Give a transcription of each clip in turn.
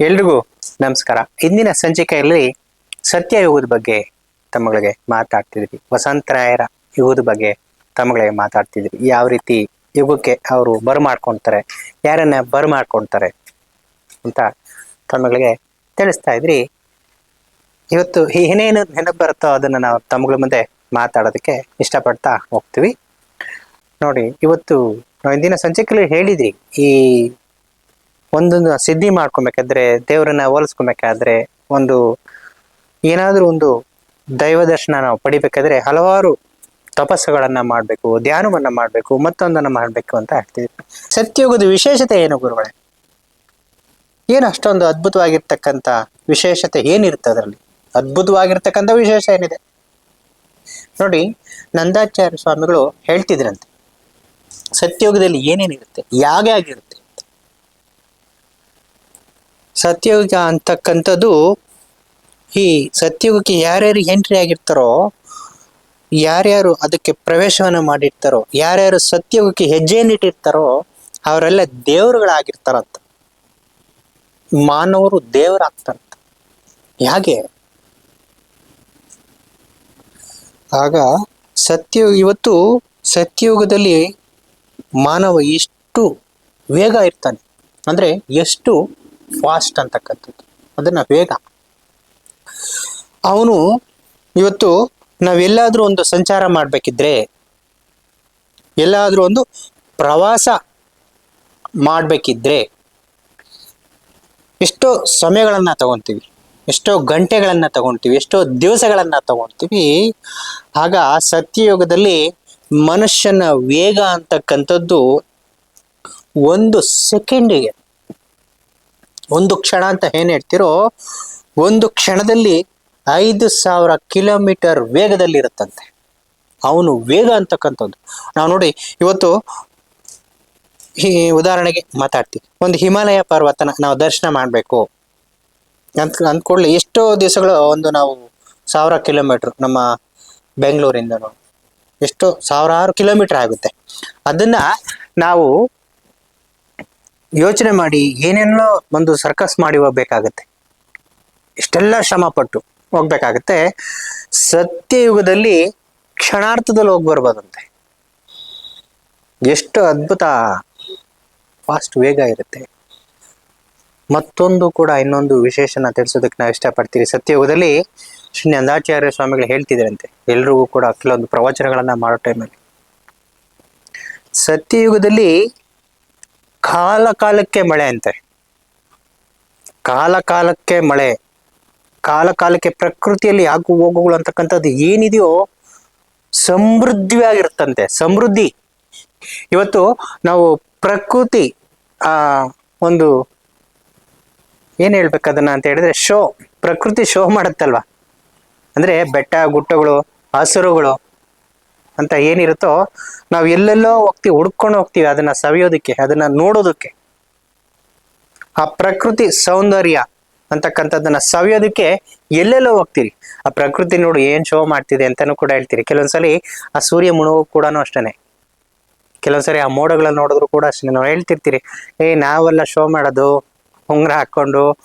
ಎಲ್ರಿಗೂ ನಮಸ್ಕಾರ. ಇಂದಿನ ಸಂಚಿಕೆಯಲ್ಲಿ ಸತ್ಯಯುಗದ ಬಗ್ಗೆ ತಮ್ಮಗಳಿಗೆ ಮಾತಾಡ್ತಿದ್ವಿ. ವಸಂತರಾಯರ ಯುಗದ ಬಗ್ಗೆ ತಮ್ಮಗಳಿಗೆ ಮಾತಾಡ್ತಿದ್ವಿ. ಯಾವ ರೀತಿ ಯುಗಕ್ಕೆ ಅವರು ಬರಮಾಡ್ಕೊಳ್ತಾರೆ ಯಾರನ್ನ ಬರಮಾಡ್ಕೊಳ್ತಾರೆ ಅಂತ ತಮ್ಮಗಳಿಗೆ ತಿಳಿಸ್ತಾ ಇದ್ರಿ. ಇವತ್ತು ಏನೇನು ನೆನಪು ಬರುತ್ತೋ ಅದನ್ನ ನಾವು ತಮ್ಮಗಳ ಮುಂದೆ ಮಾತಾಡೋದಕ್ಕೆ ಇಷ್ಟಪಡ್ತಾ ಹೋಗ್ತೀವಿ. ನೋಡಿ, ಇವತ್ತು ಇಂದಿನ ಸಂಚಿಕೆಯಲ್ಲಿ ಹೇಳಿದ್ರಿ, ಈ ಒಂದೊಂದು ಸಿದ್ಧಿ ಮಾಡ್ಕೊಬೇಕಾದ್ರೆ, ದೇವರನ್ನ ಹೋಲಿಸ್ಕೊಬೇಕಾದ್ರೆ ಒಂದು ಏನಾದ್ರೂ ಒಂದು ದೈವ ದರ್ಶನ ನಾವು ಪಡಿಬೇಕಾದ್ರೆ ಹಲವಾರು ತಪಸ್ಸುಗಳನ್ನ ಮಾಡಬೇಕು, ಧ್ಯಾನವನ್ನ ಮಾಡಬೇಕು, ಮತ್ತೊಂದನ್ನ ಮಾಡಬೇಕು ಅಂತ ಹೇಳ್ತೀವಿ. ಸತ್ಯಯುಗದ ವಿಶೇಷತೆ ಏನು ಗುರುಗಳೇ? ಏನು ಅಷ್ಟೊಂದು ಅದ್ಭುತವಾಗಿರ್ತಕ್ಕಂಥ ವಿಶೇಷತೆ ಏನಿರುತ್ತೆ ಅದರಲ್ಲಿ? ಅದ್ಭುತವಾಗಿರ್ತಕ್ಕಂಥ ವಿಶೇಷ ಏನಿದೆ? ನೋಡಿ, ನಂದಾಚಾರ್ಯ ಸ್ವಾಮಿಗಳು ಹೇಳ್ತಿದ್ರಂತೆ, ಸತ್ಯಯುಗದಲ್ಲಿ ಏನೇನಿರುತ್ತೆ? ಯಾಗೆ ಆಗಿರುತ್ತೆ? ಸತ್ಯಯುಗ ಅಂತಕ್ಕಂಥದ್ದು ಈ ಸತ್ಯಯುಗಕ್ಕೆ ಯಾರ್ಯಾರು ಎಂಟ್ರಿ ಆಗಿರ್ತಾರೋ, ಯಾರ್ಯಾರು ಅದಕ್ಕೆ ಪ್ರವೇಶವನ್ನ ಮಾಡಿರ್ತಾರೋ, ಯಾರ್ಯಾರು ಸತ್ಯಯುಗಕ್ಕೆ ಹೆಜ್ಜೆಯನ್ನಿಟ್ಟಿರ್ತಾರೋ ಅವರೆಲ್ಲ ದೇವರುಗಳಾಗಿರ್ತಾರಂತ. ಮಾನವರು ದೇವರಾಗ್ತಾರಂತ. ಹೇಗೆ ಆಗ ಸತ್ಯ ಇವತ್ತು ಸತ್ಯಯುಗದಲ್ಲಿ ಮಾನವ ಎಷ್ಟು ವೇಗ ಇರ್ತಾನೆ. ಅಂದ್ರೆ ಎಷ್ಟು ಫಾಸ್ಟ್ ಅಂತಕ್ಕಂಥದ್ದು. ಅದನ್ನ ವೇಗ. ಅವನು ಇವತ್ತು ನಾವೆಲ್ಲಾದ್ರೂ ಒಂದು ಸಂಚಾರ ಮಾಡ್ಬೇಕಿದ್ರೆ, ಎಲ್ಲಾದ್ರೂ ಒಂದು ಪ್ರವಾಸ ಮಾಡ್ಬೇಕಿದ್ರೆ, ಎಷ್ಟೋ ಸಮಯಗಳನ್ನ ತಗೊಂತೀವಿ, ಎಷ್ಟೋ ಗಂಟೆಗಳನ್ನ ತಗೊಂತೀವಿ, ಎಷ್ಟೋ ದಿವಸಗಳನ್ನ ತಗೊಂತೀವಿ, ಆಗ ಸತ್ಯಯುಗದಲ್ಲಿ ಮನುಷ್ಯನ ವೇಗ ಅಂತಕ್ಕಂಥದ್ದು ಒಂದು ಸೆಕೆಂಡಿಗೆ ಒಂದು ಕ್ಷಣ ಅಂತ ಏನ್ ಹೇಳ್ತಿರೋ, ಒಂದು ಕ್ಷಣದಲ್ಲಿ ಐದು ಸಾವಿರ ಕಿಲೋಮೀಟರ್ ವೇಗದಲ್ಲಿ ಇರುತ್ತಂತೆ. ಅವನು ವೇಗ ಅಂತಕ್ಕಂಥದ್ದು. ನಾವು ನೋಡಿ, ಇವತ್ತು ಈ ಉದಾಹರಣೆಗೆ ಮಾತಾಡ್ತೀವಿ ಒಂದು ಹಿಮಾಲಯ ಪರ್ವತನ ನಾವು ದರ್ಶನ ಮಾಡಬೇಕು. ಅಂತ ಅಂದ್ಕೊಳ್ಳಿ ಎಷ್ಟೋ ದಿವಸಗಳು ಒಂದು ನಾವು ಸಾವಿರ ಕಿಲೋಮೀಟರ್ ನಮ್ಮ ಬೆಂಗಳೂರಿಂದ ಎಷ್ಟೋ ಸಾವಿರಾರು ಕಿಲೋಮೀಟರ್ ಆಗುತ್ತೆ. ಅದನ್ನ ನಾವು ಯೋಚನೆ ಮಾಡಿ ಏನೇನೋ ಒಂದು ಸರ್ಕಸ್ ಮಾಡಿ ಹೋಗ್ಬೇಕಾಗತ್ತೆ ಇಷ್ಟೆಲ್ಲ ಶ್ರಮ ಪಟ್ಟು ಹೋಗ್ಬೇಕಾಗತ್ತೆ. ಸತ್ಯಯುಗದಲ್ಲಿ ಕ್ಷಣಾರ್ಥದಲ್ಲಿ ಹೋಗಿ ಬರ್ಬೋದಂತೆ. ಎಷ್ಟು ಅದ್ಭುತ ಫಾಸ್ಟ್ ವೇಗ ಇರುತ್ತೆ. ಮತ್ತೊಂದು ಕೂಡ ಇನ್ನೊಂದು ವಿಶೇಷನ ತಿಳಿಸೋದಕ್ಕೆ ನಾವು ಇಷ್ಟಪಡ್ತೀವಿ. ಸತ್ಯಯುಗದಲ್ಲಿ ಶ್ರೀ ನಂದಾಚಾರ್ಯ ಸ್ವಾಮಿಗಳು ಹೇಳ್ತಿದ್ರಂತೆ. ಎಲ್ರಿಗೂ ಕೂಡ ಕೆಲವೊಂದು ಪ್ರವಚನಗಳನ್ನ ಮಾಡೋ ಟೈಮಲ್ಲಿ ಸತ್ಯಯುಗದಲ್ಲಿ ಕಾಲ ಕಾಲಕ್ಕೆ ಮಳೆ ಅಂತೆ. ಕಾಲ ಕಾಲಕ್ಕೆ ಮಳೆ ಕಾಲ ಕಾಲಕ್ಕೆ ಪ್ರಕೃತಿಯಲ್ಲಿ ಆಗು ಹೋಗುಗಳು ಅಂತಕ್ಕಂಥದ್ದು ಏನಿದೆಯೋ ಸಮೃದ್ಧಿಯಾಗಿರುತ್ತಂತೆ, ಸಮೃದ್ಧಿ. ಇವತ್ತು ನಾವು ಪ್ರಕೃತಿ, ಆ, ಒಂದು ಏನ್ ಹೇಳ್ಬೇಕು ಅದನ್ನ ಅಂತ ಹೇಳಿದ್ರೆ ಶೋ, ಪ್ರಕೃತಿ ಶೋ ಮಾಡುತ್ತಲ್ವಾ? ಅಂದ್ರೆ ಬೆಟ್ಟ, ಗುಡ್ಡಗಳು, ಹಸಿರುಗಳು ಅಂತ ಏನಿರುತ್ತೋ ನಾವು ಎಲ್ಲೆಲ್ಲೋ ಹೋಗ್ತೀವಿ, ಹುಡ್ಕೊಂಡು ಹೋಗ್ತೀವಿ ಅದನ್ನ ಸವಿಯೋದಕ್ಕೆ, ಅದನ್ನ ನೋಡೋದಕ್ಕೆ. ಆ ಪ್ರಕೃತಿ ಸೌಂದರ್ಯ ಅಂತಕ್ಕಂಥದ್ದನ್ನ ಸವಿಯೋದಕ್ಕೆ ಎಲ್ಲೆಲ್ಲೋ ಹೋಗ್ತೀರಿ. ಆ ಪ್ರಕೃತಿ ನೋಡು ಏನ್ ಶೋ ಮಾಡ್ತಿದೆ ಅಂತಾನು ಕೂಡ ಹೇಳ್ತೀರಿ. ಕೆಲವೊಂದ್ಸಲಿ ಆ ಸೂರ್ಯ ಮುಳುಗು ಕೂಡ ಅಷ್ಟೇನೆ. ಕೆಲವೊಂದ್ಸರಿ ಆ ಮೋಡಗಳನ್ನ ನೋಡಿದ್ರು ಕೂಡ ಅಷ್ಟೇ ನಾವು ಹೇಳ್ತಿರ್ತೀರಿ, ಏ, ನಾವೆಲ್ಲ ಶೋ ಮಾಡೋದು, ಉಂಗ್ರ ಹಾಕೊಂಡು,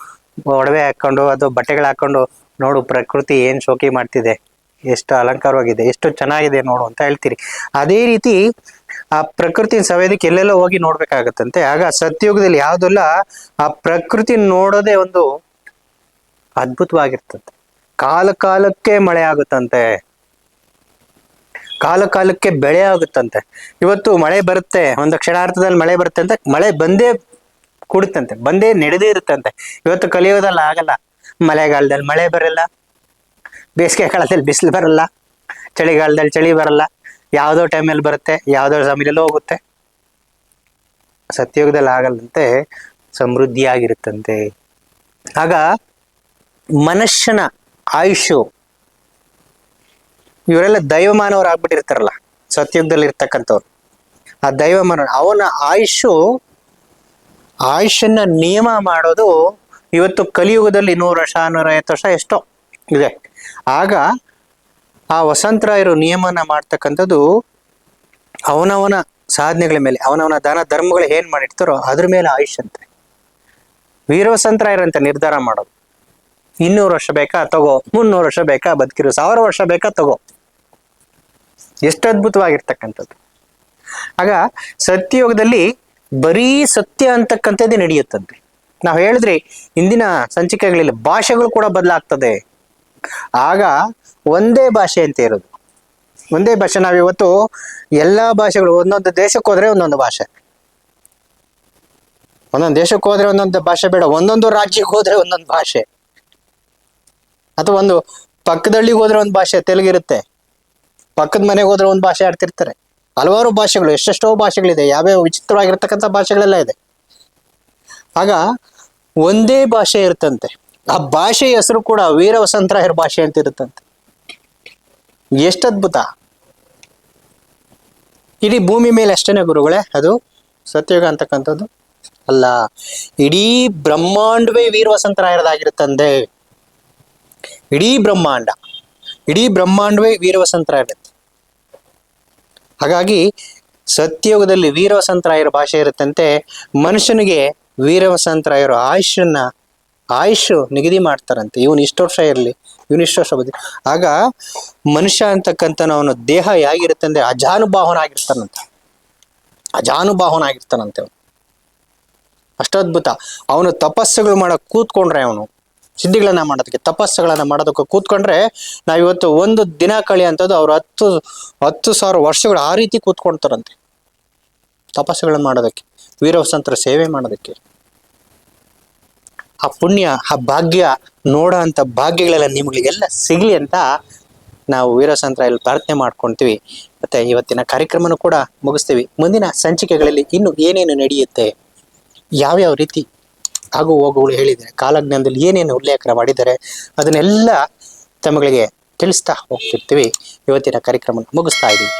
ಒಡವೆ ಹಾಕೊಂಡು, ಅದು ಬಟ್ಟೆಗಳು ಹಾಕೊಂಡು, ನೋಡು ಪ್ರಕೃತಿ ಏನ್ ಶೋಕಿ ಮಾಡ್ತಿದೆ. ಎಷ್ಟು ಅಲಂಕಾರವಾಗಿದೆ, ಎಷ್ಟು ಚೆನ್ನಾಗಿದೆ ನೋಡು ಅಂತ ಹೇಳ್ತೀರಿ. ಅದೇ ರೀತಿ ಆ ಪ್ರಕೃತಿ ಸವೇದಕ್ಕೆ ಎಲ್ಲೆಲ್ಲೋ ಹೋಗಿ ನೋಡ್ಬೇಕಾಗತ್ತಂತೆ. ಆಗ ಸತ್ಯುಗದಲ್ಲಿ ಯಾವುದೆಲ್ಲ, ಆ ಪ್ರಕೃತಿ ನೋಡೋದೇ ಒಂದು ಅದ್ಭುತವಾಗಿರ್ತಂತೆ ಕಾಲ ಕಾಲಕ್ಕೆ ಮಳೆ ಆಗುತ್ತಂತೆ. ಕಾಲ ಕಾಲಕ್ಕೆ ಬೆಳೆ ಆಗುತ್ತಂತೆ. ಇವತ್ತು ಮಳೆ ಬರುತ್ತೆ, ಒಂದು ಕ್ಷಣಾರ್ಥದಲ್ಲಿ ಮಳೆ ಬರುತ್ತೆ ಅಂತ ಮಳೆ ಬಂದೇ ಕೂಡುತ್ತಂತೆ, ಬಂದೇ ನಡೆದೇ ಇರುತ್ತಂತೆ. ಇವತ್ತು ಕಲಿಯೋದಲ್ಲ ಆಗಲ್ಲ. ಮಳೆಗಾಲದಲ್ಲಿ ಮಳೆ ಬರಲ್ಲ. ಬೇಸಿಗೆ ಕಾಲದಲ್ಲಿ ಬಿಸಿಲು ಬರಲ್ಲ, ಚಳಿಗಾಲದಲ್ಲಿ ಚಳಿ ಬರಲ್ಲ, ಯಾವುದೋ ಟೈಮಲ್ಲಿ ಬರುತ್ತೆ, ಯಾವುದೋ ಸಮಯದಲ್ಲೂ ಹೋಗುತ್ತೆ. ಸತ್ಯಯುಗದಲ್ಲಿ ಆಗಲ್ಲಂತೆ, ಸಮೃದ್ಧಿಯಾಗಿರುತ್ತಂತೆ. ಆಗ ಮನುಷ್ಯನ ಆಯುಷು ಇವರೆಲ್ಲ ದೈವಮಾನವರು ಆಗ್ಬಿಟ್ಟಿರ್ತಾರಲ್ಲ ಸತ್ಯುಗದಲ್ಲಿ ಇರ್ತಕ್ಕಂಥವ್ರು. ಆ ದೈವಮಾನ, ಅವನ ಆಯುಷು ಆಯುಷನ್ನ ನಿಯಮ ಮಾಡೋದು ಇವತ್ತು ಕಲಿಯುಗದಲ್ಲಿ ನೂರು ವರ್ಷ, ನೂರೈವತ್ತು ವರ್ಷ ಎಷ್ಟೋ ಇದೆ. ಆಗ ಆ ವಸಂತರಾಯರು ನಿಯಮನ ಮಾಡ್ತಕ್ಕಂಥದ್ದು ಅವನವನ ಸಾಧನೆಗಳ ಮೇಲೆ, ಅವನವನ ದಾನ ಧರ್ಮಗಳು ಏನ್ ಮಾಡಿರ್ತಾರೋ ಅದ್ರ ಮೇಲೆ ಆಯುಷ್ ಅಂತೆ. ವೀರವಸಂತರಾಯರಂತ ನಿರ್ಧಾರ ಮಾಡೋದು. ಇನ್ನೂರು ವರ್ಷ ಬೇಕಾ? ತಗೋ. ಮುನ್ನೂರು ವರ್ಷ ಬೇಕಾ? ಬದುಕಿರು. ಸಾವಿರ ವರ್ಷ ಬೇಕಾ? ತಗೋ. ಎಷ್ಟು ಅದ್ಭುತವಾಗಿರ್ತಕ್ಕಂಥದ್ದು. ಆಗ ಸತ್ಯಯೋಗದಲ್ಲಿ ಬರೀ ಸತ್ಯ ಅಂತಕ್ಕಂಥದ್ದೇ ನಡೆಯುತ್ತಂತೆ. ನಾವು ಹೇಳಿದ್ರಿ ಇಂದಿನ ಸಂಚಿಕೆಗಳಲ್ಲಿ ಭಾಷೆಗಳು ಕೂಡ ಬದಲಾಗ್ತದೆ. ಆಗ ಒಂದೇ ಭಾಷೆ ಅಂತ ಇರೋದು. ಒಂದೇ ಭಾಷೆ ನಾವಿವತ್ತು ಎಲ್ಲಾ ಭಾಷೆಗಳು ಒಂದೊಂದು ದೇಶಕ್ಕೆ ಹೋದ್ರೆ ಒಂದೊಂದು ಭಾಷೆ. ಒಂದೊಂದು ದೇಶಕ್ಕೆ ಹೋದ್ರೆ ಒಂದೊಂದು ಭಾಷೆ ಬೇಡ, ಒಂದೊಂದು ರಾಜ್ಯಕ್ಕೆ ಹೋದ್ರೆ ಒಂದೊಂದು ಭಾಷೆ. ಅಥವಾ ಒಂದು ಪಕ್ಕದಳ್ಳಿಗೆ ಹೋದ್ರೆ ಒಂದು ಭಾಷೆ, ತೆಲುಗಿರುತ್ತೆ. ಪಕ್ಕದ ಮನೆಗೆ ಹೋದ್ರೆ ಒಂದು ಭಾಷೆ ಆಡ್ತಿರ್ತಾರೆ. ಹಲವಾರು ಭಾಷೆಗಳು, ಎಷ್ಟೆಷ್ಟೋ ಭಾಷೆಗಳಿದೆ, ಯಾವ್ಯಾವ ವಿಚಿತ್ರವಾಗಿರ್ತಕ್ಕಂಥ ಭಾಷೆಗಳೆಲ್ಲ ಇದೆ. ಆಗ ಒಂದೇ ಭಾಷೆ ಇರುತ್ತಂತೆ. ಆ ಭಾಷೆಯ ಹೆಸರು ಕೂಡ ವೀರ ವಸಂತರಾಯರ ಭಾಷೆ ಅಂತ ಇರುತ್ತಂತೆ. ಎಷ್ಟು ಅದ್ಭುತ. ಇಡೀ ಭೂಮಿ ಮೇಲೆ ಅಷ್ಟೇನೆ ಗುರುಗಳೇ, ಅದು ಸತ್ಯಯುಗ ಅಂತಕ್ಕಂಥದ್ದು ಅಲ್ಲ. ಇಡೀ ಬ್ರಹ್ಮಾಂಡವೇ ವೀರ ವಸಂತರಾಯರದಾಗಿರುತ್ತಂದೆ ಇಡೀ ಬ್ರಹ್ಮಾಂಡ, ಇಡೀ ಬ್ರಹ್ಮಾಂಡವೇ ವೀರ ವಸಂತರಾಯರತ್ತೆ ಹಾಗಾಗಿ ಸತ್ಯಯುಗದಲ್ಲಿ ವೀರ ವಸಂತರಾಯರ ಭಾಷೆ ಇರುತ್ತಂತೆ, ಮನುಷ್ಯನಿಗೆ ವೀರ ವಸಂತರಾಯರು ಆಯುಷನ್ನ ಆಯುಷ್ ನಿಗದಿ ಮಾಡ್ತಾರಂತೆ. ಇವನು ಇಷ್ಟು ವರ್ಷ ಇರಲಿ, ಇವನು ಇಷ್ಟು ವರ್ಷ ಬದಿ ಆಗ ಮನುಷ್ಯ ಅಂತಕ್ಕಂಥ ಅವನ ದೇಹ ಹೇಗಿರುತ್ತೆ ಅಂದ್ರೆ ಅಜಾನುಭಾವನಾಗಿರ್ತಾನಂತ ಅಜಾನುಭಾವನಾಗಿರ್ತಾನಂತೆ ಅವನು. ಅಷ್ಟದ್ಭುತ. ಅವನು ತಪಸ್ಸುಗಳು ಮಾಡಕ್ ಕೂತ್ಕೊಂಡ್ರೆ ಅವನು. ಸಿದ್ಧಿಗಳನ್ನ ಮಾಡೋದಕ್ಕೆ, ತಪಸ್ಸುಗಳನ್ನ ಮಾಡೋದಕ್ಕೆ ಕೂತ್ಕೊಂಡ್ರೆ ನಾವಿವತ್ತು ಒಂದು ದಿನ ಕಳಿ ಅಂತದ್ದು ಅವ್ರು ಹತ್ತು ಹತ್ತು ಸಾವಿರ ವರ್ಷಗಳು ಆ ರೀತಿ ಕೂತ್ಕೊಳ್ತಾರಂತೆ ತಪಸ್ಸುಗಳನ್ನ ಮಾಡೋದಕ್ಕೆ, ವೀರವಸಂತರ ಸೇವೆ ಮಾಡೋದಕ್ಕೆ. ಆ ಪುಣ್ಯ, ಆ ಭಾಗ್ಯ, ನೋಡೋ ಅಂತ ಭಾಗ್ಯಗಳೆಲ್ಲ ನಿಮ್ಗಳಿಗೆಲ್ಲ ಸಿಗ್ಲಿ ಅಂತ ನಾವು ವೀರಸಂತರ ಇಲ್ಲಿ ಪ್ರಾರ್ಥನೆ ಮಾಡ್ಕೊಳ್ತೀವಿ ಮತ್ತೆ ಇವತ್ತಿನ ಕಾರ್ಯಕ್ರಮನೂ ಕೂಡ ಮುಗಿಸ್ತೀವಿ. ಮುಂದಿನ ಸಂಚಿಕೆಗಳಲ್ಲಿ ಇನ್ನು ಏನೇನು ನಡೆಯುತ್ತೆ, ಯಾವ್ಯಾವ ರೀತಿ ಆಗು ಹೋಗುಗಳು ಹೇಳಿದ್ದಾರೆ ಕಾಲಜ್ಞಾನದಲ್ಲಿ ಏನೇನು ಉಲ್ಲೇಖ ಮಾಡಿದ್ದಾರೆ ಅದನ್ನೆಲ್ಲ ತಮಗಳಿಗೆ ತಿಳಿಸ್ತಾ ಹೋಗ್ತಿರ್ತೀವಿ. ಇವತ್ತಿನ ಕಾರ್ಯಕ್ರಮ ಮುಗಿಸ್ತಾ ಇದ್ದೀವಿ.